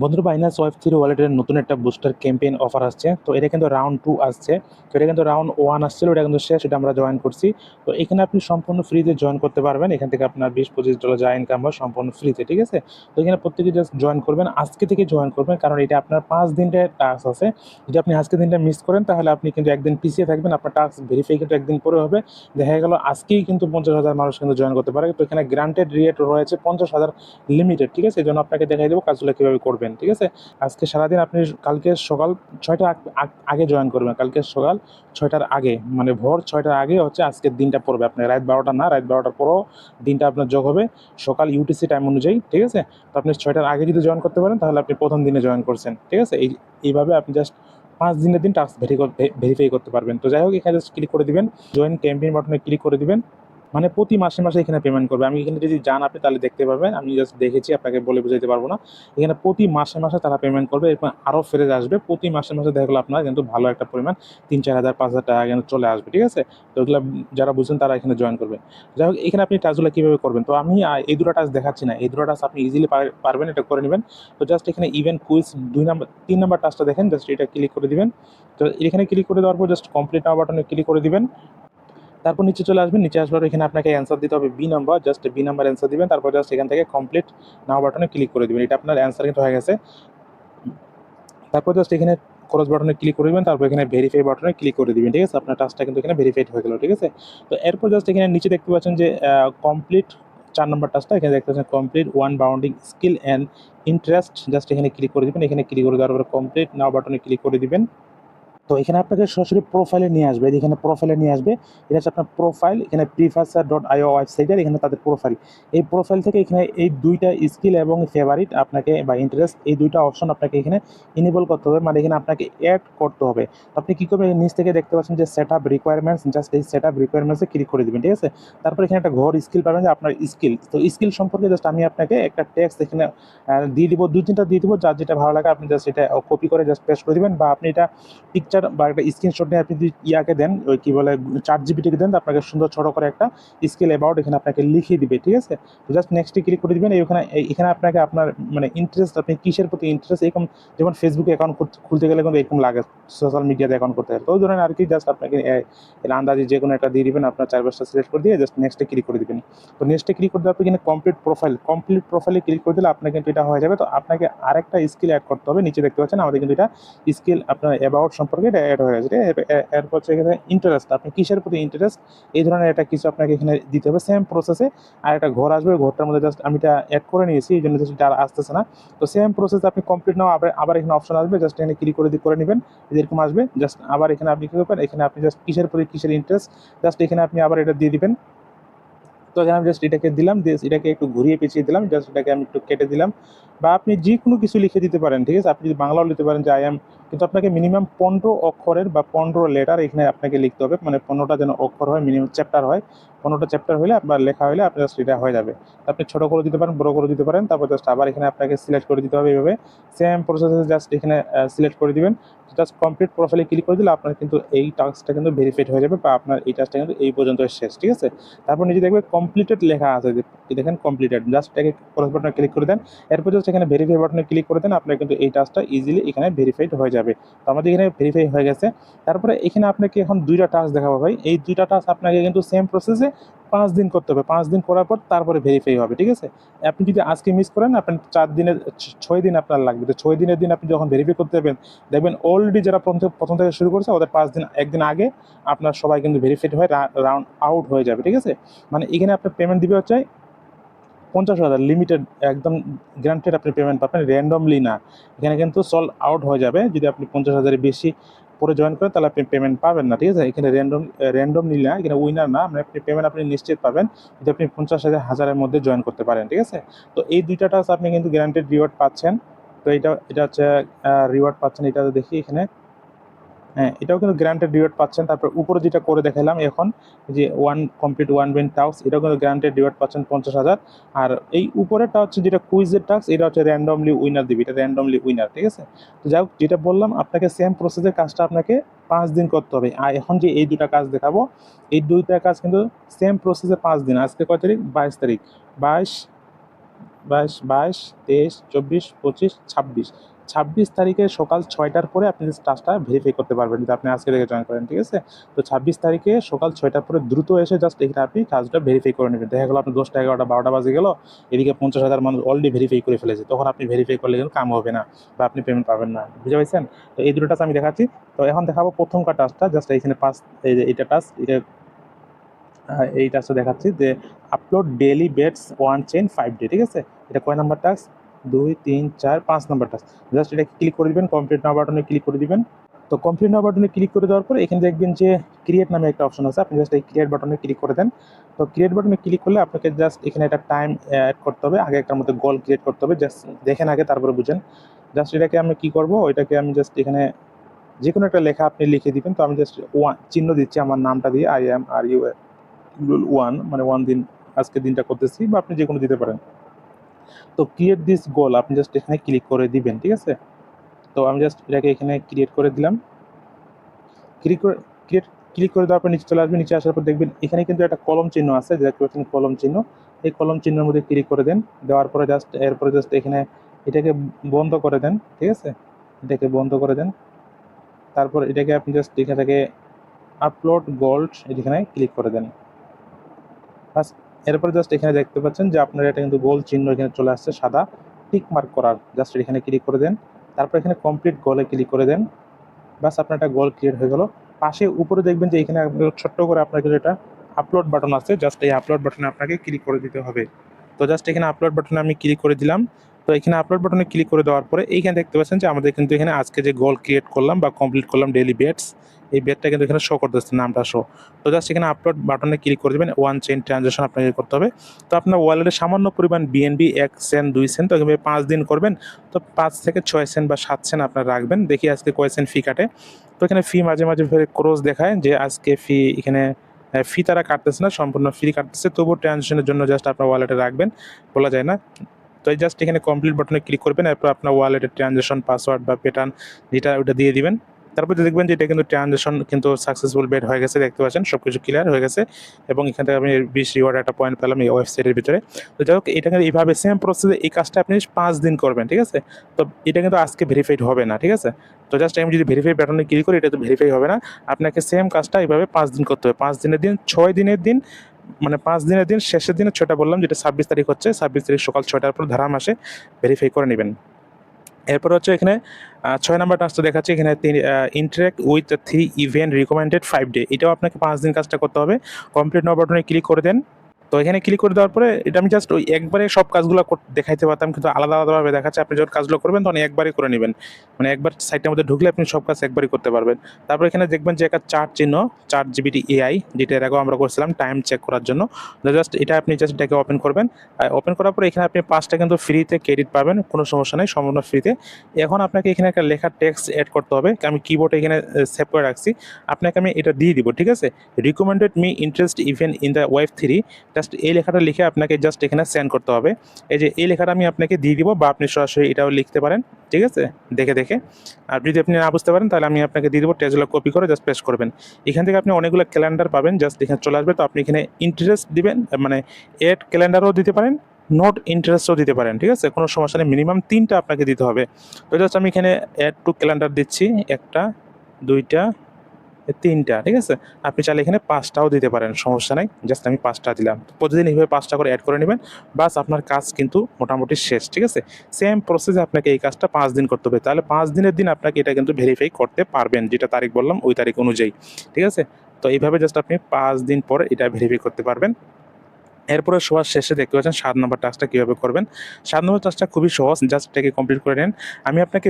বন্ধুরা Binance web three ওয়ালেটের নতুন একটা বুস্টার ক্যাম্পেইন অফার আসছে। তো এটা কিন্তু রাউন্ড টু আসছে। তো এটা কিন্তু রাউন্ড ওয়ান আসছিল, এটা কিন্তু শেষ, এটা আমরা জয়েন করছি। তো এখানে আপনি সম্পূর্ণ ফ্রিতে জয়েন করতে পারবেন। এখান থেকে আপনার বিশ, পঁচিশ ডলার যা ইনকাম হয় সম্পূর্ণ ফ্রিতে ঠিক আছে? তো এখানে প্রত্যেকে জাস্ট জয়েন করবেন, আজকে থেকে জয়েন করবেন, কারণ এটা আপনার পাঁচ দিনের টাস্ক আছে। যদি আপনি আজকে দিনটা মিস করেন, তাহলে আপনি কিন্তু একদিন পিছিয়ে থাকবেন, আপনার টাস্ক ভেরিফাই কিন্তু একদিন পরে হবে। দেখা গেল, আজকেই কিন্তু পঞ্চাশ হাজার মানুষ কিন্তু জয়েন করতে পারে। তো এখানে গ্রান্টেড রেট রয়েছে পঞ্চাশ হাজার লিমিটেড ঠিক আছে? এই জন্য আপনাকে দেখাই দেবো কাজগুলো কীভাবে করবেন, ঠিক আছে? আজকে সারাদিন আপনি কালকে সকাল ছয়টার আগ- জয়েন করবেন। কালকে সকাল ছয়টার আগে মানে ভোর ছয়টার আগে হচ্ছে আজকের দিনটা পড়বে আপনার। রাত বারোটা না, রাত বারোটার পরও দিনটা আপনার যোগ হবে। সকাল ইউটিসি টাইম অনুযায়ী, ঠিক আছে? তো আপনি ছয়টার আগে যদি জয়েন করতে পারেন, তাহলে আপনি প্রথম দিনে জয়েন করছেন, ঠিক আছে? এই, এইভাবে আপনি জাস্ট পাঁচ দিনের দিন টাস্ক ভেরিফাই করতে পারবেন। তো যাই হোক, এখানে জাস্ট ক্লিক করে দিবেন। জয়েন ক্যাম্পেইন বাটনে ক্লিক করে দিবেন। মানে প্রতি মাসে মাসে এখানে পেমেন্ট করবে। আমি এখানে যদি যান আপনি, তাহলে দেখতে পাবেন আমি জাস্ট দেখেছি, আপনাকে বলে বুঝাইতে পারব না। এখানে প্রতি মাসে মাসে তারা পেমেন্ট করবে। এরপর আরও ফেরত আসবে। প্রতি মাসে মাসে দেখা গেলো আপনার কিন্তু ভালো একটা পরিমাণ তিন, চার হাজার, পাঁচ হাজার টাকা কিন্তু চলে আসবে, ঠিক আছে? তো এগুলো যারা বুঝছেন, তারা এখানে জয়েন করবে। যাই হোক, এখানে আপনি টাচগুলো কীভাবে করবেন? তো আমি এই দুটো টাচ দেখাচ্ছি না। এই দুটো টাচ আপনি ইজিলি পারবেন, এটা করে নেবেন। তো জাস্ট এখানে ইভেন্ট কুইজ দুই নাম্বার, তিন নাম্বার টাচটা দেখেন। জাস্ট এটা ক্লিক করে দিবেন। তো এখানে ক্লিক করে দেওয়ার পর জাস্ট কমপ্লিট নাও বাটনে ক্লিক করে দিবেন। তারপর নিচে চলে আসবেন, নিচে আসবার এখানে আপনাকে অ্যান্সার দিতে হবে B number just B number answer দিবেন, তারপর জাস্ট এখান থেকে কমপ্লিট নাও বাটনে ক্লিক করে দিবেন। এটা আপনার অ্যান্সার কিন্তু হয়ে গেছে। তারপর জাস্ট এখানে ক্রস বাটনে ক্লিক করে দিবেন, তারপর এখানে ভেরিফাই বাটনে ক্লিক করে দিবেন, ঠিক আছে? আপনার টাস্কটা কিন্তু এখানে ভেরিফাইড হয়ে গেল, ঠিক আছে? তো এরপর জাস্ট এখানে নিচে দেখতে পাচ্ছেন যে কমপ্লিট চার নম্বর টাস্কটা এখানে দেখতে পাচ্ছেন complete one bounding skill and interest just এখানে ক্লিক করে দিবেন, এখানে ক্লিক করে দেওয়ার পরে কমপ্লিট নাও বাটনে ক্লিক করে দিবেন। তো এখানে আপনাকে সরাসরি প্রোফাইলে নিয়ে আসবে। এখানে প্রোফাইলে নিয়ে আসবে, এটা হচ্ছে আপনার প্রোফাইল এখানে প্রিফাসার ডট আইও ওয়েবসাইটের এখানে তাদের প্রোফাইল এই প্রোফাইল থেকে এখানে এই দুইটা স্কিল এবং ফেভারিট আপনাকে বা ইন্টারেস্ট এই দুইটা অপশন আপনাকে এখানে ইনেবল করতে হবে। মানে এখানে আপনাকে অ্যাড করতে হবে। আপনি কী করবেন, নিচ থেকে দেখতে পাচ্ছেন যে সেট আপ রিকোয়ারমেন্টস জাস্ট এই সেট আপ রিকোয়ারমেন্টসে ক্লিক করে দেবেন, ঠিক আছে? তারপর এখানে একটা ঘর স্কিল পাবেন, যে আপনার স্কিল তো স্কিল সম্পর্কে জাস্ট আমি আপনাকে একটা টেক্সট এখানে দিয়ে দিব দু তিনটা দিয়ে দিব, যার যেটা ভালো লাগে আপনি জাস্ট এটা কপি করে জাস্ট পেস্ট করে দিবেন বা আপনি এটা পিকচার বা একটা স্ক্রিনশট নিয়ে আপনি যদি ইয়াকে দেন, ওই কী বলে চার জিবিটিকে দেন আপনাকে সুন্দর ছোটো করে একটা স্কেল অ্যাবাউট এখানে আপনাকে লিখিয়ে দিবে, ঠিক আছে? তো জাস্ট নেক্সটে ক্লিক করে দিবেন এখানে এখানে আপনাকে আপনার মানে ইন্টারেস্ট আপনি কিসের প্রতি ইন্টারেস্ট এরকম যেমন ফেসবুকে অ্যাকাউন্ট খুলতে গেলে কিন্তু এরকম লাগে সোশ্যাল মিডিয়াতে অ্যাকাউন্ট করতে গেলে। তো ওই ধরনের আর কি জাস্ট আপনাকে আন্দাজে যে কোনো একটা দিয়ে দিবেন, আপনার চার সিলেক্ট করে দিয়ে জাস্ট নেক্সটে ক্লিক করে দিবেন। তো নেক্সটে ক্লিক করে দেওয়ার পর এখানে কমপ্লিট প্রোফাইল কমপ্লিট প্রোফাইলে ক্লিক করে দিলে আপনার কিন্তু এটা হয়ে যাবে। তো আপনাকে আরেকটা স্কিল অ্যাড করতে হবে, নিচে দেখতে পাচ্ছেন, আমাদের কিন্তু এটা স্কিল আপনার অ্যাবাউট সম্পর্কে এটা অ্যাড হয়ে গেছে? এরপর হচ্ছে এখানে ইন্টারেস্ট আপনি কিসের প্রতি ইন্টারেস্ট এই ধরনের একটা কিছু আপনাকে এখানে দিতে হবে। সেম প্রসেসে আর একটা ঘর আসবে, ঘরটার মধ্যে জাস্ট আমি এটা অ্যাড করে নিয়েছি, এই জন্য জাস্ট আর আসতেছে না। তো সেম প্রসেস আপনি কমপ্লিট নাও, আবার আবার এখানে অপশন আসবে জাস্ট এখানে ক্লিক করে দিয়ে করে নেবেন, এরকম আসবে। জাস্ট আবার এখানে আপনি কী করবেন, এখানে আপনি জাস্ট কিসের প্রতি কিসের ইন্টারেস্ট জাস্ট এখানে আপনি আবার এটা দিয়ে দিবেন। তো আমি জাস্ট এটাকে দিলাম, দিয়ে এটাকে একটু ঘুরিয়ে পেঁচিয়ে দিলাম জাস্ট এটাকে আমি একটু কেটে দিলাম। বা আপনি যে কোনো কিছু লিখে দিতে পারেন, ঠিক আছে? আপনি যদি বাংলাও লিখতে পারেন যে আই এম কিন্তু আপনাকে মিনিমাম পনেরো অক্ষরের বা পনেরো লেটার এখানে আপনাকে লিখতে হবে। মানে পনেরোটা যেন অক্ষর হয় মিনিমাম চ্যাপ্টার হয়। পনেরোটা চ্যাপ্টার হলে আপনার লেখা হলে আপনার জাস্ট এটা হয়ে যাবে। আপনি ছোটো করে দিতে পারেন, বড়ো করে দিতে পারেন, তারপর জাস্ট আবার এখানে আপনাকে সিলেক্ট করে দিতে হবে এইভাবে। সেম প্রসেসে জাস্ট এখানে সিলেক্ট করে দিবেন। জাস্ট কমপ্লিট প্রোফাইলে ক্লিক করে দিলে আপনার কিন্তু এই টাস্কটা কিন্তু ভেরিফাইড হয়ে যাবে বা আপনার এই টাস্কটা কিন্তু এই পর্যন্ত শেষ, ঠিক আছে? তারপর নিজে দেখবে কমপ্লিটেড লেখা আছে দেখেন কমপ্লিটেড জাস্ট এটাকে ক্রস বাটনে ক্লিক করে দেন। এরপর জাস্ট এখানে ভেরিফাই বাটনে ক্লিক করে দেন, আপনার কিন্তু এই টাস্কটা ইজিলি এখানে ভেরিফাইড হয়ে যাবে। তো আমাদের এখানে ভেরিফাই হয়ে গেছে। তারপরে এখানে আপনাকে এখন দুইটা টাস্ক দেখাবো ভাই। এই দুইটা টাস্ক আপনাকে কিন্তু সেম প্রসেসে পাঁচ দিন করতে হবে। পাঁচ দিন করার পর তারপরে ভেরিফাই হবে, ঠিক আছে? আপনি যদি আজকে মিস করেন, আপনার চার দিনের ছয় দিন আপনার লাগবে। তো ছয় দিনের দিন আপনি যখন ভেরিফাই করতে যাবেন, দেখবেন অলরেডি যারা প্রথম থেকে প্রথম থেকে শুরু করছে, ওদের পাঁচ দিন একদিন আগে আপনার সবাই কিন্তু ভেরিফাইড হয়ে রাউন্ড আউট হয়ে যাবে, ঠিক আছে? মানে এখানে আপনার পেমেন্ট দিবে হচ্ছে পঞ্চাশ হাজার লিমিটেড একদম গ্রান্টেড আপনি পেমেন্ট পাবেন র্যান্ডমলি না। এখানে কিন্তু সল আউট হয়ে যাবে, যদি আপনি পঞ্চাশ হাজারের বেশি পরে জয়েন করেন তাহলে আপনি পেমেন্ট পাবেন না, ঠিক আছে? এখানে র্যান্ডম র্যান্ডম নিলে না, এখানে উইনার না মানে আপনি পেমেন্ট আপনি নিশ্চিত পাবেন যদি আপনি পঞ্চাশ হাজার, হাজারের মধ্যে জয়েন করতে পারেন, ঠিক আছে? তো এই দুইটা টাস আপনি কিন্তু গ্যারান্টেড রিওয়ার্ড পাচ্ছেন। তো এটা এটা হচ্ছে রিওয়ার্ড পাচ্ছেন, এটা দেখি এখানে। হ্যাঁ এটাও কিন্তু গ্যারান্টেড রিওয়ার্ড পাচ্ছেন। তারপর উপরে যেটা করে দেখালাম এখন যে one complete one been task এটাও কিন্তু গ্যারান্টেড রিওয়ার্ড পাচ্ছেন পঞ্চাশ হাজার। আর এই উপরেরটা হচ্ছে যেটা কুইজের টাস্ক এটা হচ্ছে র্যান্ডমলি উইনার দিবে, এটা র্যান্ডমলি উইনার ঠিক আছে? তো যাই হোক, যেটা বললাম, আপনাকে সেম প্রসেসের কাজটা আপনাকে পাঁচ দিন করতে হবে। আর এখন যে এই দুটা কাজ দেখাবো, এই দুইটা কাজ কিন্তু সেম প্রসেসে পাঁচ দিন। আজকে কয় তারিখ? বাইশ তারিখ। বাইশ বাইশ বাইশ, তেইশ, চব্বিশ, পঁচিশ, ছাব্বিশ। ছাব্বিশ তারিখে সকাল ছয়টার পরে আপনি টাস্কটা ভেরিফাই করতে পারবেন। যদি আপনি আজকে থেকে জয়েন করেন, ঠিক আছে? তো ছাব্বিশ তারিখে সকাল ছয়টার পরে দ্রুত এসে জাস্ট এখানে আপনি কাজটা ভেরিফাই করে নেবেন। দেখা গেলো আপনি দশটা, এগারোটা, বারোটা বাজে গেল, এদিকে পঞ্চাশ হাজার মানুষ অলরেডি ভেরিফাই করে ফেলেছে। তখন আপনি ভেরিফাই করলে কিন্তু কাম হবে না বা আপনি পেমেন্ট পাবেন না। বুঝতে পারছেন? তো এই দুটো টাস্ক আমি দেখাচ্ছি। তো এখন দেখাবো প্রথম কার টাস্কটা জাস্ট এইখানে পাঁচ, এই যে এইটা টাস্ক এটা এই টাস্কটা দেখাচ্ছি যে upload daily bets one chain five day ঠিক আছে? এটা কয় নাম্বার টাস্ক দুই, তিন, চার, পাঁচ নাম্বার টাস্ক জাস্ট এটা ক্লিক করে দিবেন কমপ্লিট নাও বাটনে ক্লিক করে দিবেন। তো কমপ্লিট নাও বাটনে ক্লিক করে দেওয়ার পর এখানে দেখবেন যে ক্রিয়েট নামে একটা অপশন আছে। আপনি জাস্ট এই ক্রিয়েট বাটনে ক্লিক করে দেন। তো ক্রিয়েট বাটনে ক্লিক করলে আপনাকে জাস্ট এখানে একটা টাইম অ্যাড করতে হবে। আগে একটার মধ্যে গোল ক্রিয়েট করতে হবে। জাস্ট দেখেন আগে, তারপরে বুঝেন। জাস্ট এটাকে আমি কি করব? ওইটাকে আমি জাস্ট এখানে যে কোনো একটা লেখা আপনি লিখে দিবেন। তো আমি জাস্ট ওয়ান চিহ্ন দিচ্ছি আমার নামটা দিয়ে। I M R U one মানে ওয়ান দিন আজকে দিনটা করতেছি বা আপনি যে কোনো দিতে পারেন। তো ক্রিয়েট দিস গোল আপনি জাস্ট এখানে ক্লিক করে দিবেন, ঠিক আছে? তো আমি জাস্ট এটাকে এখানে ক্রিয়েট করে দিলাম। ক্লিক করে ক্রিয়েট ক্লিক করে দেওয়ার পর নিচে চলে আসবেন নিচে আসার পর দেখবেন এখানে কিন্তু একটা কলম চিহ্ন আছে দেখতে পাচ্ছেন কলম চিহ্ন। এই কলম চিহ্নের মধ্যে ক্লিক করে দেন, দেওয়ার পরে জাস্ট এরপরে জাস্ট এখানে এটাকে বন্ধ করে দেন, ঠিক আছে? এটাকে বন্ধ করে দেন। তারপর এটাকে আপনি জাস্ট এখানে থেকে আপলোড গোল্ড এখানে ক্লিক করে দেন। বাস। এরপরে জাস্ট এখানে দেখতে পাচ্ছেন যে আপনার এটা কিন্তু গোল চিহ্ন এখানে চলে আসছে, সাদা। টিক মার্ক করার জাস্ট এখানে ক্লিক করে দেন। তারপর এখানে কমপ্লিট গোলে ক্লিক করে দেন। বাস আপনার একটা গোল ক্রিয়েট হয়ে গেল। পাশে উপরে দেখবেন যে এখানে ছোট্ট করে আপনার কিন্তু এটা আপলোড বাটন আছে। জাস্ট এই আপলোড বাটনে আপনাকে ক্লিক করে দিতে হবে। তো জাস্ট এখানে আপলোড বাটনে আমি ক্লিক করে দিলাম। তো এখানে আপলোড বাটনে ক্লিক করে দেওয়ার পরে এইখানে দেখতে পাচ্ছেন যে আমাদের কিন্তু এখানে আজকে যে গোল ক্রিয়েট করলাম বা কমপ্লিট করলাম ডেইলি বেটস এই বেডটা কিন্তু এখানে শো করতেছে, নামটা শো তো জাস্ট এখানে আপলোড বাটনে ক্লিক করে দেবেন ওয়ান চেন ট্রানজাকশন আপনাকে করতে হবে। তো আপনার ওয়ালেটে সামান্য পরিমাণ বিএনবি এক সেন্ট দুই সেন্ট তো এভাবে পাঁচ দিন করবেন। তো পাঁচ থেকে ছয় সেন্ট বা সাত সেন্ট আপনার রাখবেন। দেখি আজকে কয় সেন্ট ফি কাটে। তো এখানে ফি মাঝে মাঝে ক্রোজ দেখায় যে আজকে ফি এখানে ফি তারা কাটতেছে না, সম্পূর্ণ ফ্রি কাটতেছে। তবুও ট্রানজাকশনের জন্য জাস্ট আপনার ওয়ালেটে রাখবেন, বলা যায় না। তো এই জাস্ট এখানে কমপ্লিট বাটনে ক্লিক করবেন, এরপর আপনার ওয়ালেটের ট্রানজাকশন পাসওয়ার্ড বা প্যাটার্ন যেটা ওটা দিয়ে দিবেন। তারপর দেখবেন যে এটা কিন্তু ট্রানজেকশন কিন্তু সাকসেসফুল বেড হয়ে গেছে, দেখতে পাচ্ছেন সব কিছু ক্লিয়ার হয়ে গেছে এবং এখান থেকে আমি বিশ রিওয়ার্ড একটা পয়েন্ট পেলাম এই ওয়েবসাইটের ভিতরে। তো যাই হোক, এটা কিন্তু এইভাবে সেম প্রসেসে এই কাজটা আপনি পাঁচ দিন করবেন, ঠিক আছে? তো এটা কিন্তু আজকে ভেরিফাইড হবে না, ঠিক আছে? তো জাস্ট আমি যদি ভেরিফাই প্যাটার্নে ক্লিক করি, এটা তো ভেরিফাই হবে না। আপনাকে সেম কাজটা এইভাবে পাঁচ দিন করতে হবে। পাঁচ দিনের দিন, ছয় দিনের দিন মানে পাঁচ দিনের দিন, শেষের দিনে, ছয়টা বললাম, যেটা ছাব্বিশ তারিখ হচ্ছে, ছাব্বিশ তারিখ সকাল ছয়টার পর ধারা মাসে ভেরিফাই করে নেবেন। এরপর হচ্ছে এখানে ছয় নাম্বার টাস্কটা দেখাচ্ছে। এখানে interact with three event recommended five day এটাও আপনাকে পাঁচ দিন কাজটা করতে হবে। কমপ্লিট নাও বাটনে ক্লিক করে দেন। তো এখানে ক্লিক করে দেওয়ার পরে এটা আমি জাস্ট ওই একবারে সব কাজগুলো দেখাইতে পারতাম, কিন্তু আলাদা আলাদাভাবে দেখাচ্ছে। আপনি যখন কাজগুলো করবেন, তখন একবারই করে নেবেন। মানে একবার সাইটের মধ্যে ঢুকলে আপনি সব কাজ একবারই করতে পারবেন। তারপর এখানে দেখবেন যে একটা চার্ট চিহ্ন চার্ট জিবিটি এআই যেটা এর আগেও আমরা করছিলাম টাইম চেক করার জন্য। জাস্ট এটা আপনি জাস্ট এটাকে ওপেন করবেন। ওপেন করার পরে এখানে আপনি পাঁচটা কিন্তু ফ্রিতে ক্রেডিট পাবেন, কোনো সমস্যা নেই, সম্পূর্ণ ফ্রিতে এখন আপনাকে এখানে একটা লেখার টেক্সট অ্যাড করতে হবে, আমি কিবোর্ডে এখানে সেভ করে রাখছি। আপনাকে আমি এটা দিয়ে দিব, ঠিক আছে? Recommended me interest event in the web three just এই লেখাটা লিখে আপনাকে জাস্ট এখানে সেন্ড করতে হবে। এই যে এই লেখাটা আমি আপনাকে দিয়ে দিব, বা আপনি সরাসরি এটাও লিখতে পারেন, ঠিক আছে? দেখে দেখে। আর যদি আপনি না বুঝতে পারেন, তাহলে আমি আপনাকে দিয়ে দেবো টেজগুলো কপি করে জাস্ট পেস্ট করবেন। এখান থেকে আপনি অনেকগুলো ক্যালেন্ডার পাবেন জাস্ট এখানে চলে আসবে। তো আপনি এখানে ইন্টারেস্ট দিবেন মানে এড ক্যালেন্ডারও দিতে পারেন নোট ইন্টারেস্টও দিতে পারেন, ঠিক আছে? কোনো সমস্যা নেই মিনিমাম তিনটা আপনাকে দিতে হবে। তো জাস্ট আমি এখানে অ্যাড টু ক্যালেন্ডার দিচ্ছি, একটা, দুইটা তিনটা, ঠিক আছে? আপনি চাইলে এখানে পাঁচটাও দিতে পারেন, সমস্যা নাই জাস্ট আমি পাঁচটা দিলাম। প্রতিদিন এইভাবে পাঁচটা করে অ্যাড করে নেবেন, বাস আপনার কাজ কিন্তু মোটামুটি শেষ, ঠিক আছে? সেম প্রসেসে আপনাকে এই কাজটা পাঁচ দিন করতে হবে, তাহলে পাঁচ দিনের দিন আপনাকে এটা কিন্তু ভেরিফাই করতে পারবেন, যেটা তারিখ বললাম, ওই তারিখ অনুযায়ী, ঠিক আছে? তো এইভাবে জাস্ট আপনি পাঁচ দিন পরে এটা ভেরিফাই করতে পারবেন। এরপরে সবার শেষে দেখতে পাচ্ছেন সাত নম্বর টাস্কটা কীভাবে করবেন? সাত নম্বর টাস্কটা খুবই সহজ জাস্ট এটাকে কমপ্লিট করে নেন। আমি আপনাকে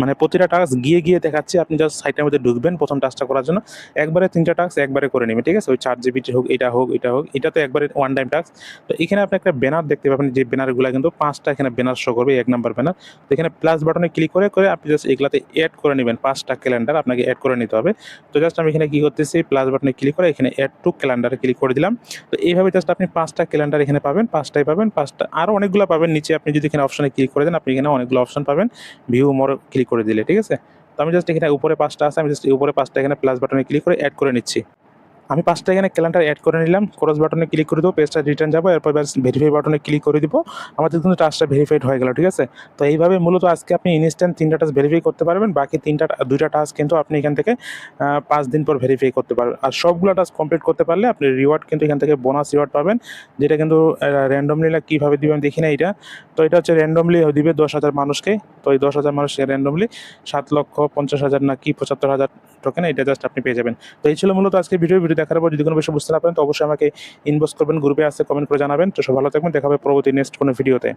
মানে প্রতিটা টাস্ক গিয়ে গিয়ে দেখাচ্ছি, আপনি জাস্ট সাইটের মধ্যে ঢুকবেন প্রথম টাস্কটা করার জন্য। একবারে তিনটা টাস্ক একবারে করে নেবেন, ঠিক আছে? ওই চার জিবিটি হোক, এটা হোক এটা হোক, এটা তো একবারে ওয়ান টাইম টাস্ক তো এখানে আপনি একটা ব্যানার দেখতে পাবেন, যে ব্যানারগুলো কিন্তু পাঁচটা এখানে ব্যানার শো করবে, এক নাম্বার ব্যানার তো এখানে প্লাস বাটনে ক্লিক করে করে আপনি জাস্ট এগুলাতে অ্যাড করে নেবেন, পাঁচটা ক্যালেন্ডার আপনাকে অ্যাড করে নিতে হবে। তো জাস্ট আমি এখানে কী করতেছি প্লাস বাটনে ক্লিক করে এখানে অ্যাড টু ক্যালেন্ডারে ক্লিক করে দিলাম। তো এইভাবে জাস্ট আপনি পাঁচটা ক্যালেন্ডার এখানে পাবেন, পাঁচটাই পাবেন, পাঁচটা আরও অনেকগুলো পাবেন। নিচে আপনি যদি এখানে অপশনে ক্লিক করে দেন, আপনি এখানে অনেকগুলো অপশন পাবেন। ভিউ মোর ক্লিক করে দিলে, ঠিক আছে? তো আমি জাস্ট এখানে উপরে পাঁচটা আছে, আমি জাস্ট উপরে পাঁচটা এখানে প্লাস বাটনে ক্লিক করে অ্যাড করে নিচ্ছি। আমি পাঁচটা এখানে ক্যালেন্ডার অ্যাড করে নিলাম। ক্রস বাটনে ক্লিক করে দেবো পেজটা রিটার্ন যাব, এরপর ভেরিফাই বাটনে ক্লিক করে দিব। আমাদের কিন্তু টাস্কটা ভেরিফাইড হয়ে গেল, ঠিক আছে? তো এইভাবে মূলত আজকে আপনি ইনস্ট্যান্ট তিনটা টাস্ক ভেরিফাই করতে পারবেন, বাকি তিনটা দুইটা টাস্ক কিন্তু আপনি এখান থেকে পাঁচ দিন পর ভেরিফাই করতে পারবেন। আর সবগুলো টাস্ক কমপ্লিট করতে পারলে আপনি রিওয়ার্ড কিন্তু এখান থেকে বোনাস রিওয়ার্ড পাবেন, যেটা কিন্তু র্যান্ডমলি না কীভাবে দিবেন দেখি না এটা তো এটা হচ্ছে র্যান্ডমলি দিবে দশ হাজার মানুষকে। তো এই দশ হাজার মানুষকে র্যান্ডমলি সাত লক্ষ পঞ্চাশ হাজার না কি পঁচাত্তর হাজার টোকেন এটা জাস্ট আপনি পেয়ে যাবেন। তো এই ছিল মূলত আজকে ভিডিও ভিডিও দেখার পর যদি কোনো বিষয় বুঝতে না পারেন, তো অবশ্যই আমাকে ইনবক্স করবেন গ্রুপে আসতে কমেন্ট করে জানাবেন। তো সব ভালো থাকবেন দেখাবে পরবর্তী নেক্সট কোনো ভিডিওতে